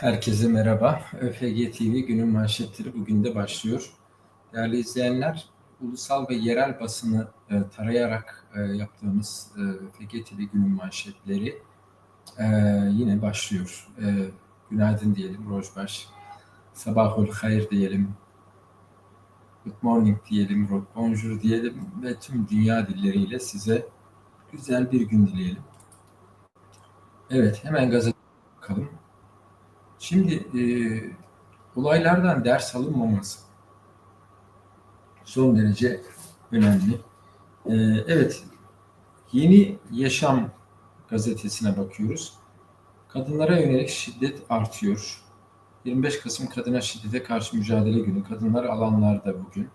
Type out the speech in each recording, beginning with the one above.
Herkese merhaba. ÖFG TV günün manşetleri bugün de başlıyor. Değerli izleyenler, ulusal ve yerel basını e, tarayarak e, yaptığımız e, ÖFG TV günün manşetleri e, yine başlıyor. E, günaydın diyelim, rojbaş. Sabahul hayır diyelim. Good morning diyelim, bonjour diyelim ve tüm dünya dilleriyle size güzel bir gün dileyelim. Evet, hemen gazete bakalım. Şimdi e, olaylardan ders alınmaması son derece önemli. E, evet, Yeni Yaşam gazetesine bakıyoruz. Kadınlara yönelik şiddet artıyor. 25 Kasım Kadına Şiddete Karşı Mücadele Günü. Kadınlar alanlarda bugün.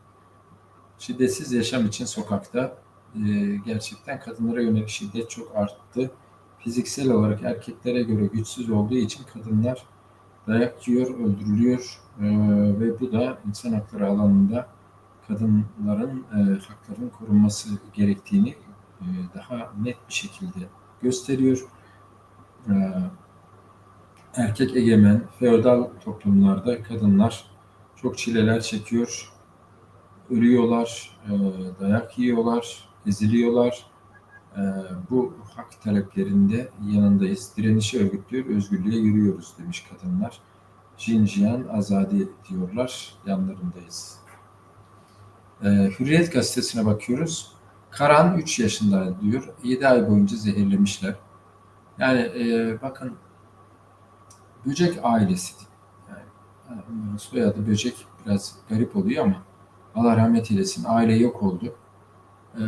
Şiddetsiz yaşam için sokakta e, gerçekten kadınlara yönelik şiddet çok arttı. Fiziksel olarak erkeklere göre güçsüz olduğu için kadınlar dayak yiyor, öldürülüyor e, ve bu da insan hakları alanında kadınların e, haklarının korunması gerektiğini e, daha net bir şekilde gösteriyor. E, erkek egemen, feodal toplumlarda kadınlar çok çileler çekiyor, ölüyorlar, e, dayak yiyorlar, eziliyorlar. E, bu hak taleplerinde yanındayız. Direnişi örgütlüyor, özgürlüğe yürüyoruz demiş kadınlar. Jinjiyan Azadi diyorlar, yanlarındayız. E, Hürriyet gazetesine bakıyoruz. Karan 3 yaşında diyor. 7 ay boyunca zehirlemişler. Yani e, bakın böcek ailesi. Yani, soyadı böcek biraz garip oluyor ama Allah rahmet eylesin aile yok oldu. E,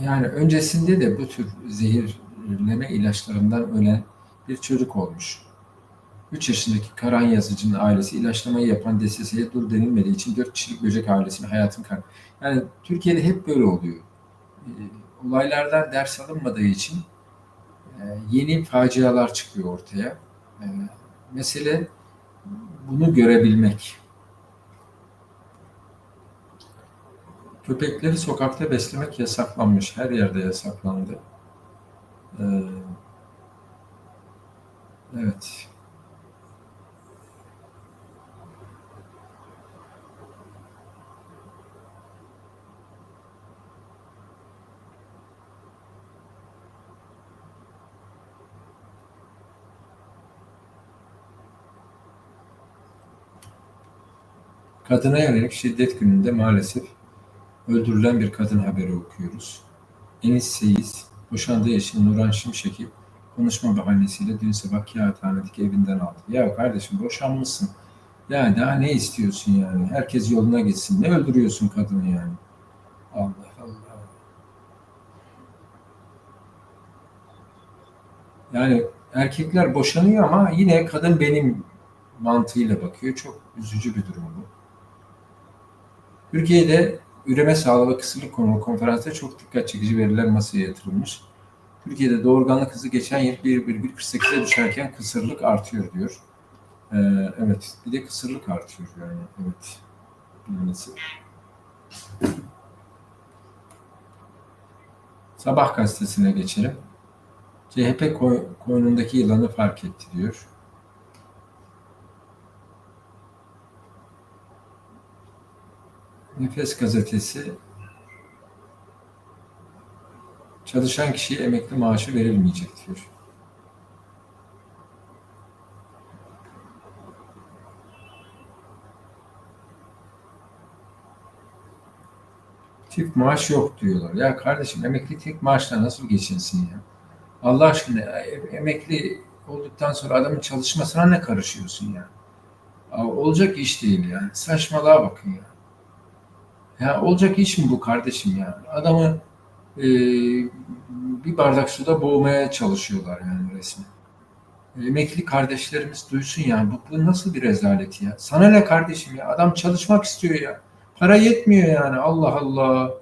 yani öncesinde de bu tür zehirleme ilaçlarından ölen bir çocuk olmuş. 3 yaşındaki Karan yazıcının ailesi ilaçlamayı yapan DSS'ye dur denilmediği için 4 kişilik böcek ailesinin hayatını kar. Yani Türkiye'de hep böyle oluyor. E, olaylardan ders alınmadığı için e, yeni facialar çıkıyor ortaya. E, mesele bunu görebilmek. Köpekleri sokakta beslemek yasaklanmış. Her yerde yasaklandı. Ee, evet. Kadına yönelik şiddet gününde maalesef öldürülen bir kadın haberi okuyoruz. Enis Seyiz, boşandığı eşi Nuran Şimşek'i konuşma bahanesiyle dün sabah kağıthanedeki evinden aldı. Ya kardeşim boşanmışsın. Ya daha ne istiyorsun yani? Herkes yoluna gitsin. Ne öldürüyorsun kadını yani? Allah Allah. Yani erkekler boşanıyor ama yine kadın benim mantığıyla bakıyor. Çok üzücü bir durum bu. Türkiye'de üreme sağlığı ve kısırlık konulu konferansta çok dikkat çekici veriler masaya yatırılmış. Türkiye'de doğurganlık hızı geçen yıl 1,48'e düşerken kısırlık artıyor diyor. Ee, evet, bir de kısırlık artıyor yani. Evet, bilmesi. Sabah gazetesine geçelim. CHP koy, koynundaki yılanı fark etti diyor. Nefes gazetesi çalışan kişiye emekli maaşı verilmeyecek diyor. Çift maaş yok diyorlar. Ya kardeşim emekli tek maaşla nasıl geçinsin ya? Allah aşkına emekli olduktan sonra adamın çalışmasına ne karışıyorsun ya? Olacak iş değil yani. Saçmalığa bakın ya. Ya olacak iş mi bu kardeşim ya? Adamı e, bir bardak suda boğmaya çalışıyorlar yani resmen. Emekli kardeşlerimiz duysun yani bu, bu nasıl bir rezalet ya? Sana ne kardeşim ya? Adam çalışmak istiyor ya. Para yetmiyor yani Allah Allah.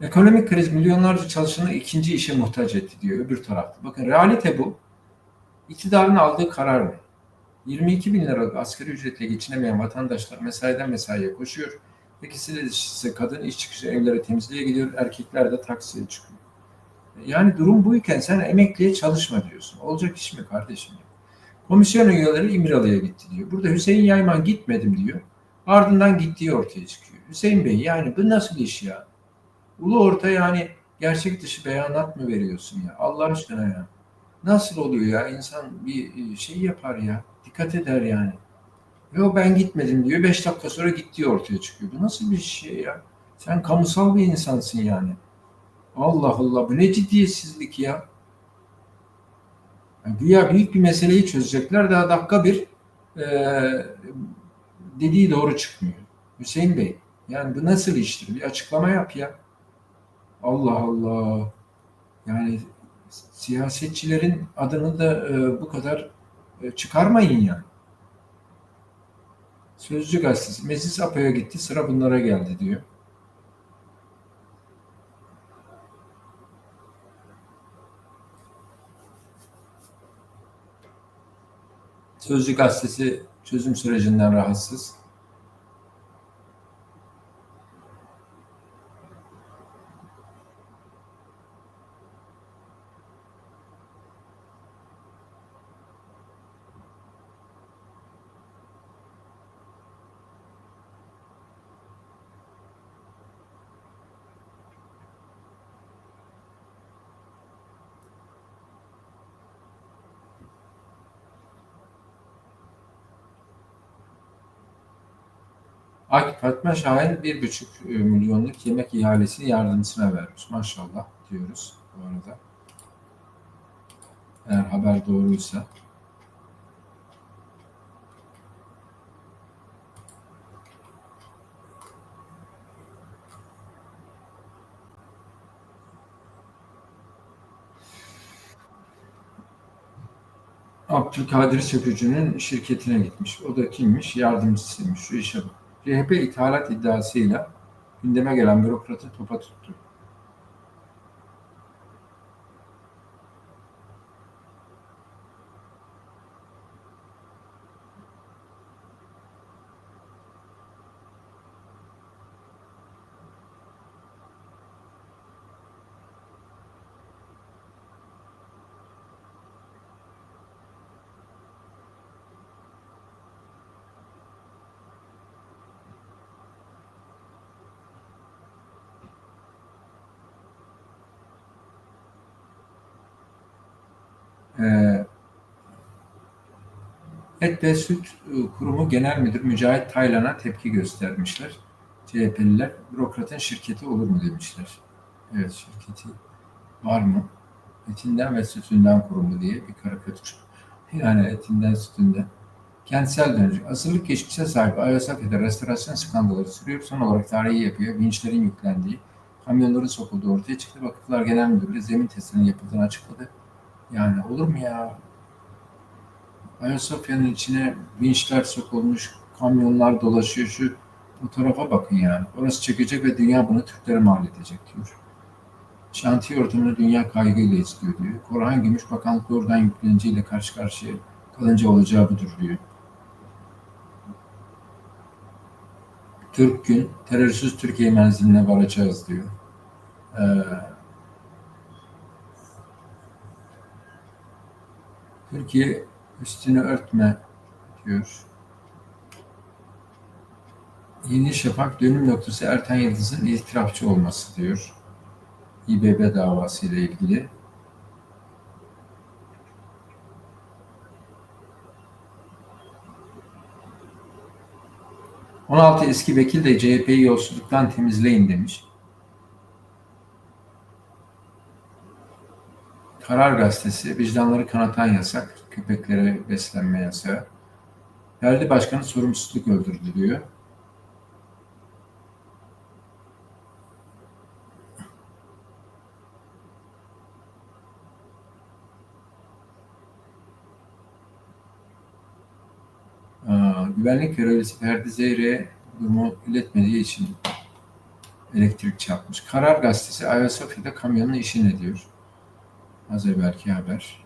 Ekonomik kriz milyonlarca çalışanı ikinci işe muhtaç etti diyor öbür tarafta. Bakın realite bu. İktidarın aldığı karar ne? 22 bin liralık asgari ücretle geçinemeyen vatandaşlar mesaiden mesaiye koşuyor. İkisi de ise kadın iş çıkışı evlere temizliğe gidiyor. Erkekler de taksiye çıkıyor. Yani durum buyken sen emekliye çalışma diyorsun. Olacak iş mi kardeşim? Komisyon üyeleri İmralı'ya gitti diyor. Burada Hüseyin Yayman gitmedim diyor. Ardından gittiği ortaya çıkıyor. Hüseyin Bey yani bu nasıl iş ya? Ulu orta yani gerçek dışı beyanat mı veriyorsun ya? Allah aşkına ya. Nasıl oluyor ya? İnsan bir şey yapar ya. Dikkat eder yani. Yok ben gitmedim diyor. Beş dakika sonra gittiği ortaya çıkıyor. Bu nasıl bir şey ya? Sen kamusal bir insansın yani. Allah Allah bu ne ciddiyetsizlik ya. Yani güya büyük bir meseleyi çözecekler daha dakika bir e, dediği doğru çıkmıyor. Hüseyin Bey yani bu nasıl iştir? Bir açıklama yap ya. Allah Allah. Yani siyasetçilerin adını da e, bu kadar e, çıkarmayın yani. Sözcü gazetesi. Meclis APO'ya gitti sıra bunlara geldi diyor. Sözcü gazetesi çözüm sürecinden rahatsız. Ak Fatma Şahin bir buçuk e, milyonluk yemek ihalesini yardımcısına vermiş. Maşallah diyoruz bu arada. Eğer haber doğruysa. Abdülkadir Sökücü'nün şirketine gitmiş. O da kimmiş? Yardımcısıymış. Şu işe bak. CHP ithalat iddiasıyla gündeme gelen bürokratı topa tuttu. Ee, Et ve Süt e, Kurumu Genel Müdür Mücahit Taylan'a tepki göstermişler. CHP'liler bürokratın şirketi olur mu demişler. Evet şirketi var mı? Etinden ve sütünden kurumu diye bir karikatür. Yani etinden sütünden. Kentsel dönüşüm. Asırlık geçmişe sahip Ayasofya'da restorasyon skandalları sürüyor. Son olarak tarihi yapıyor. Vinçlerin yüklendiği, kamyonların sokulduğu ortaya çıktı. Vakıflar Genel Müdürlüğü zemin testinin yapıldığını açıkladı. Yani olur mu ya? Ayasofya'nın içine vinçler sokulmuş, kamyonlar dolaşıyor. Şu fotoğrafa bakın yani. Orası çekecek ve dünya bunu Türklere mal edecek diyor. Şantiye ortamını dünya kaygıyla izliyor diyor. Korhan Gümüş Bakanlık doğrudan yükleniciyle karşı karşıya kalınca olacağı budur diyor. Türk gün terörsüz Türkiye menziline varacağız diyor. Ee, Türkiye üstünü örtme diyor. Yeni Şafak dönüm noktası Ertan Yıldız'ın itirafçı olması diyor. İBB davası ile ilgili. ...16 eski vekil de CHP'yi yolsuzluktan temizleyin demiş. Karar Gazetesi, vicdanları kanatan yasak, köpeklere beslenme yasağı. Ferdi Başkanı sorumsuzluk öldürdü diyor. Güvenlik görevlisi Ferdi Zeyre durumu iletmediği için elektrik çarpmış. Karar Gazetesi Ayasofya'da kamyonun işini diyor. Az evvelki haber.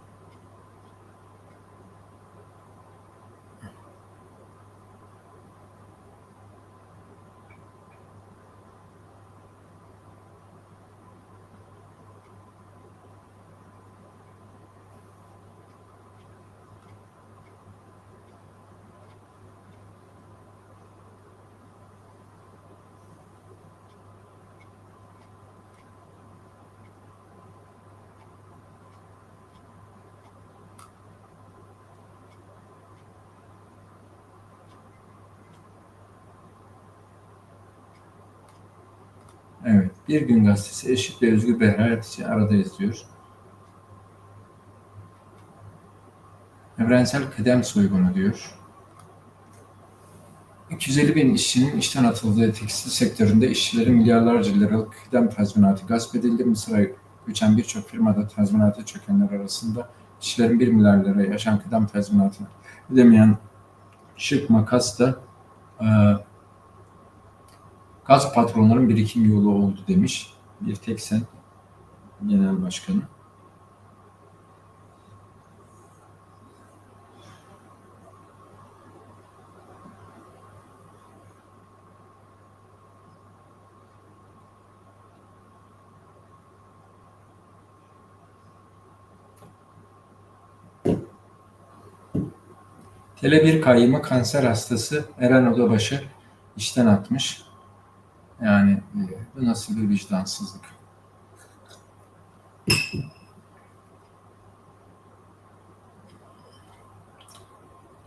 Bir Gün Gazetesi eşit ve özgür bir hayat için aradayız diyor. Evrensel kıdem soygunu diyor. 250 bin işçinin işten atıldığı tekstil sektöründe işçilerin milyarlarca liralık kıdem tazminatı gasp edildi. Mısır'a göçen birçok firmada tazminatı çökenler arasında işçilerin 1 milyar lira yaşam kıdem tazminatını ödemeyen şık makas da e, gaz patronların birikim yolu oldu demiş. Bir tek sen genel başkanı. Tele1 kayyımı kanser hastası Eren Odabaşı işten atmış. Yani e, bu nasıl bir vicdansızlık?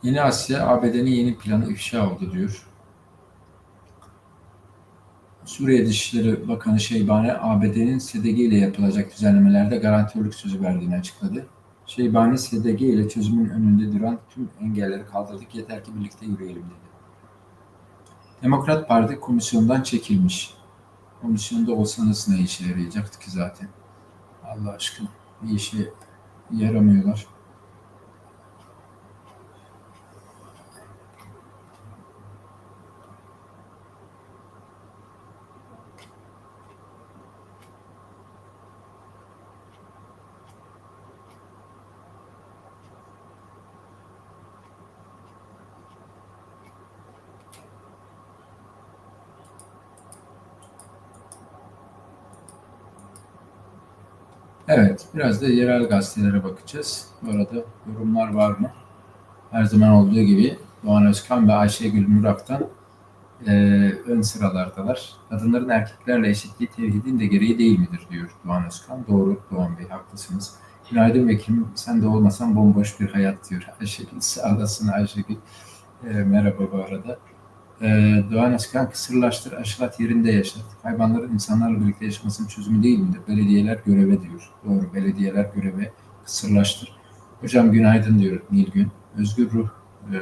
Yeni Asya, ABD'nin yeni planı ifşa oldu diyor. Suriye Dışişleri Bakanı Şeybani, ABD'nin SDG ile yapılacak düzenlemelerde garantörlük sözü verdiğini açıkladı. Şeybani, SDG ile çözümün önünde duran tüm engelleri kaldırdık, yeter ki birlikte yürüyelim dedi. Demokrat Parti komisyondan çekilmiş. Komisyonda olsanız ne işe yarayacaktı ki zaten? Allah aşkına bir işe yaramıyorlar. Evet, biraz da yerel gazetelere bakacağız. Bu arada yorumlar var mı? Her zaman olduğu gibi Doğan Özkan ve Ayşegül Murak'tan e, ön sıralardalar. Kadınların erkeklerle eşitliği tevhidin de gereği değil midir diyor Doğan Özkan. Doğru Doğan Bey, haklısınız. Günaydın Vekilim, sen de olmasan bomboş bir hayat diyor Ayşegül. Sağ olasın Ayşegül. E, merhaba bu arada. Ee, Doğan Özkan kısırlaştır, aşılat yerinde yaşat. Hayvanların insanlarla birlikte yaşamasının çözümü değil midir? Belediyeler göreve diyor. Doğru, belediyeler göreve kısırlaştır. Hocam günaydın diyor Nilgün. Özgür Ruh e,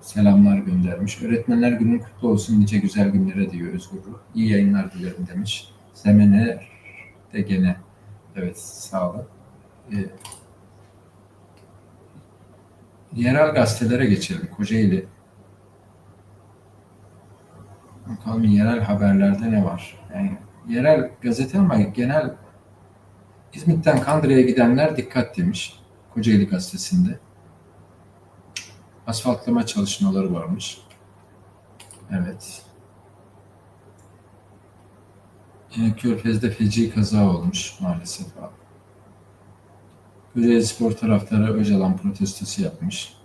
selamlar göndermiş. Öğretmenler günün kutlu olsun nice güzel günlere diyor Özgür Ruh. İyi yayınlar dilerim demiş. Zemene de gene evet sağ olun. E, yerel gazetelere geçelim. Kocaeli Bakalım yerel haberlerde ne var? Yani yerel gazete ama genel İzmit'ten Kandıra'ya gidenler dikkat demiş. Kocaeli gazetesinde. Asfaltlama çalışmaları varmış. Evet. Yine Körfez'de feci kaza olmuş maalesef abi. Kocaeli Spor taraftarı Öcalan protestosu yapmış.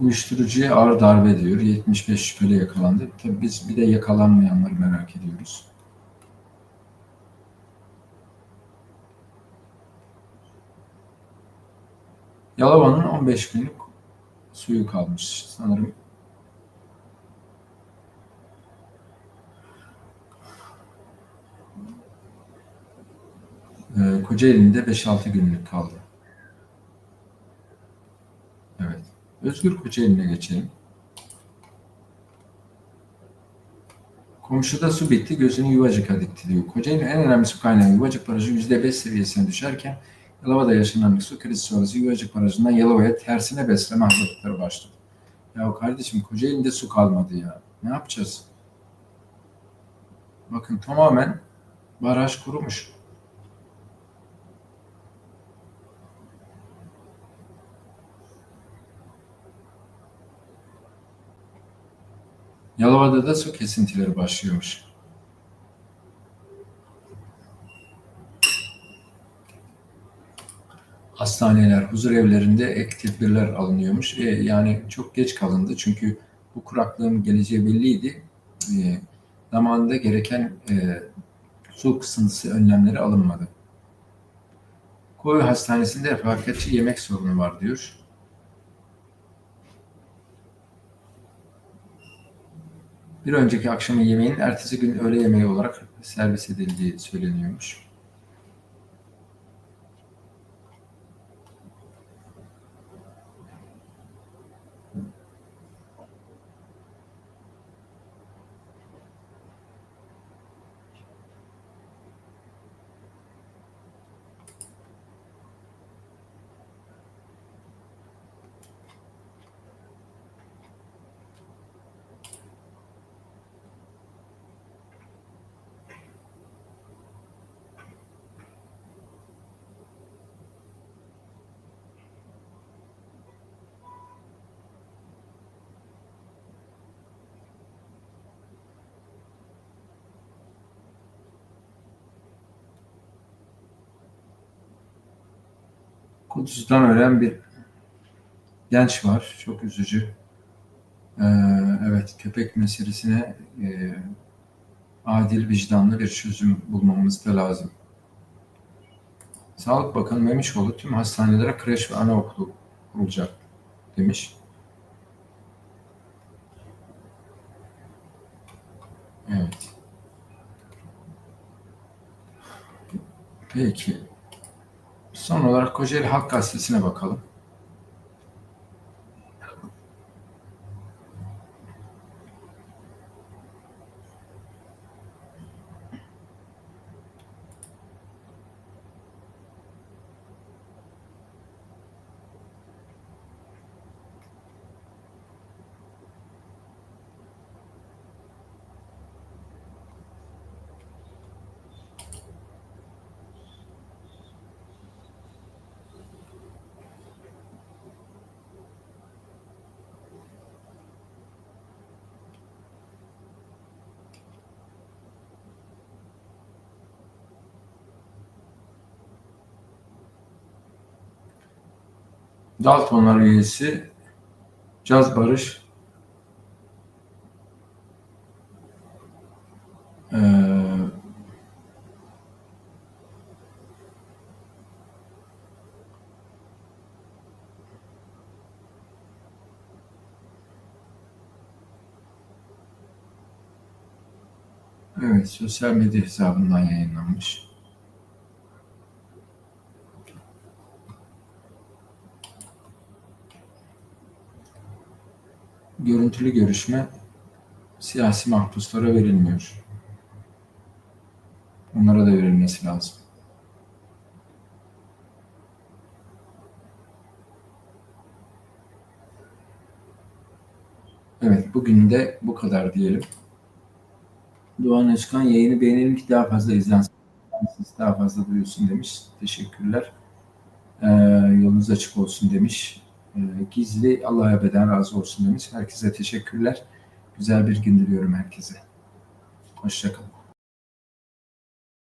Uyuşturucuya ağır darbe diyor. 75 şüpheli yakalandı. Tabii biz bir de yakalanmayanları merak ediyoruz. Yalova'nın 15 günlük suyu kalmış. Sanırım Ee, Kocaeli'nde 5-6 günlük kaldı. Evet. Özgür Kocaeli'ne geçelim. Komşuda su bitti, gözünü Yuvacık'a dikti diyor. Kocaeli'nin en önemli su kaynağı Yuvacık Barajı %5 seviyesine düşerken Yalova'da yaşanan su krizi sonrası Yuvacık Barajı'ndan Yalova'ya tersine besleme hazırlıkları başladı. Ya kardeşim Kocaeli'nde su kalmadı ya. Ne yapacağız? Bakın tamamen baraj kurumuş. Yalova'da da su kesintileri başlıyormuş. Hastaneler, huzur evlerinde ek tedbirler alınıyormuş. E, yani çok geç kalındı çünkü bu kuraklığın geleceği belliydi. E, zamanında gereken e, su kısıntısı önlemleri alınmadı. Koyu Hastanesi'nde refakatçi yemek sorunu var diyor. Bir önceki akşamın yemeğinin ertesi gün öğle yemeği olarak servis edildiği söyleniyormuş. Kudüs'ten ölen bir genç var. Çok üzücü. Ee, evet, köpek meselesine e, adil, vicdanlı bir çözüm bulmamız da lazım. Sağlık Bakanı Memişoğlu tüm hastanelere kreş ve anaokulu kurulacak demiş. Evet. Peki. Son olarak Kocaeli Halk Gazetesi'ne bakalım. Daltonlar üyesi Caz Barış eee Evet, sosyal medya hesabından yayınlanmış. Görüntülü görüşme siyasi mahpuslara verilmiyor. Onlara da verilmesi lazım. Evet, bugün de bu kadar diyelim. Doğan Özkan yayını beğenelim ki daha fazla izlensin, daha fazla duyulsun demiş. Teşekkürler. Ee, yolunuz açık olsun demiş. Ee, gizli Allah'a ebeden razı olsun demiş. Herkese teşekkürler. Güzel bir gün diliyorum herkese. Hoşçakalın.